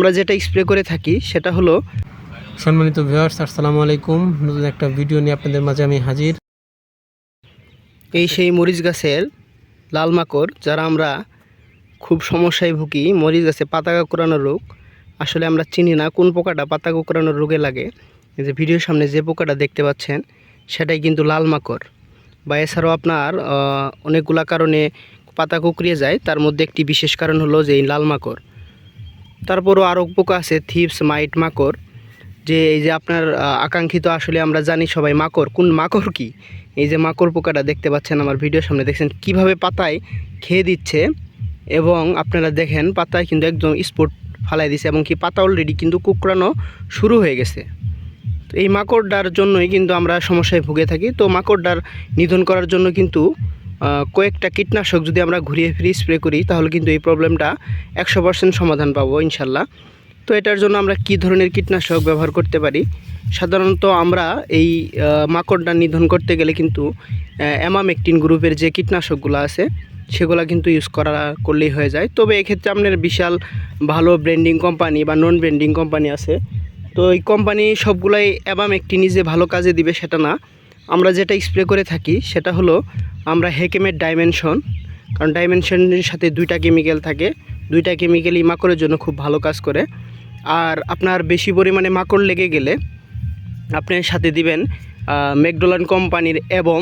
আমরা যেটা স্প্রে করে থাকি সেটা হলো সম্মানিত ভিউয়ার্স আসসালামু আলাইকুম। নতুন একটা ভিডিও নিয়ে আপনাদের মাঝে আমি হাজির। এই সেই মরিচ গাছের লাল মাকড় যারা আমরা খুব সমস্যায় ভুগি মরিচ গাছে পাতা কোঁকড়ানো রোগ আসলে আমরা চিনি না কোন পোকাটা পাতা কোঁকড়ানোর রোগে লাগে। এই যে ভিডিওর সামনে যে পোকাটা দেখতে পাচ্ছেন সেটাই কিন্তু লাল মাকড়। বা এছাড়াও আপনার অনেকগুলা কারণে পাতা কুকড়িয়ে যায় তার মধ্যে একটি বিশেষ কারণ হলো যে এই লাল মাকড়। তারপরও আরও পোকা আছে থিপস মাইট মাকড়। যে এই যে আপনার আকাঙ্ক্ষিত আসলে আমরা জানি সবাই মাকড়। কোন মাকড় কি? এই যে মাকড় পোকাটা দেখতে পাচ্ছেন আমার ভিডিওর সামনে, দেখছেন কীভাবে পাতায় খেয়ে দিচ্ছে এবং আপনারা দেখেন পাতায় কিন্তু একদম স্পট ফালাই দিছে এবং কি পাতা অলরেডি কিন্তু কুকড়ানো শুরু হয়ে গেছে। তো এই মাকড়ডার জন্যই কিন্তু আমরা সমস্যায় ভুগে থাকি। তো মাকড়ডার নিধন করার জন্য কিন্তু কয়েকটা কীটনাশক যদি আমরা ঘুরিয়ে ফিরিয়ে স্প্রে করি তাহলে কিন্তু এই প্রবলেমটা একশো পার্সেন্ট সমাধান পাবো ইনশাল্লাহ। তো এটার জন্য আমরা কি ধরনের কীটনাশক ব্যবহার করতে পারি? সাধারণত আমরা এই আহ, মাকড়ডা নিধন করতে গেলে কিন্তু অ্যামামেকটিন গ্রুপের যে কীটনাশকগুলো আছে সেগুলো কিন্তু ইউজ করা করলেই হয়ে যায়। তবে এক্ষেত্রে আপনার বিশাল ভালো ব্র্যান্ডিং কোম্পানি বা নন ব্র্যান্ডিং কোম্পানি আছে। তো এই কোম্পানি সবগুলাই অ্যামামেকটিনই যে ভালো কাজে দিবে সেটা না। আমরা যেটা স্প্রে করে থাকি, সেটা হলো আমরা হেকেমের ডাইমেনশন কারণ ডাইমেনশনের সাথে দুইটা কেমিক্যাল থাকে। দুইটা কেমিক্যালই মাকড়ের জন্য খুব ভালো কাজ করে। আর আপনার বেশি পরিমাণে মাকড় লেগে গেলে আপনি সাথে দিবেন ম্যাকডোলান কোম্পানির এবং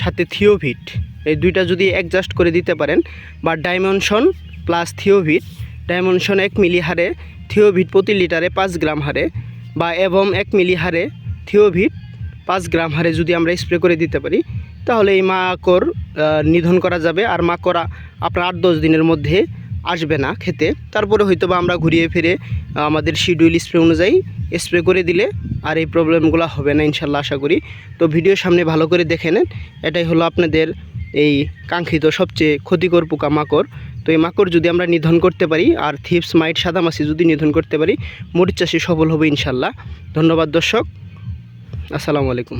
সাথে থিওভিট এই দুইটা যদি অ্যাডজাস্ট করে দিতে পারেন, বা ডাইমেনশন প্লাস থিওভিট ডাইমেনশন এক মিলি হারে থিওভিট প্রতি লিটারে পাঁচ গ্রাম হারে, বা এবং এক মিলি হারে থিওভিট পাঁচ গ্রাম হারে যদি আমরা স্প্রে করে দিতে পারি, তাহলে এই মাকড় নিধন করা যাবে। আর মাকড়া আপনার আট দশ দিনের মধ্যে আসবে না খেতে। তারপরে হয়তো বা আমরা ঘুরিয়ে ফিরে আমাদের শিডিউল স্প্রে অনুযায়ী স্প্রে করে দিলে আর এই প্রবলেমগুলো হবে না ইনশাল্লাহ আশা করি। তো ভিডিওর সামনে ভালো করে দেখে নেন। এটাই হলো আপনাদের এই কাঙ্ক্ষিত সবচেয়ে ক্ষতিকর পোকা মাকড়। তো এই মাকড় যদি আমরা নিধন করতে পারি আর থিপস মাইট সাদামাছি যদি নিধন করতে পারি, মরিচ চাষি সফল হবে ইনশাল্লাহ। ধন্যবাদ দর্শক। আসসালামু আলাইকুম।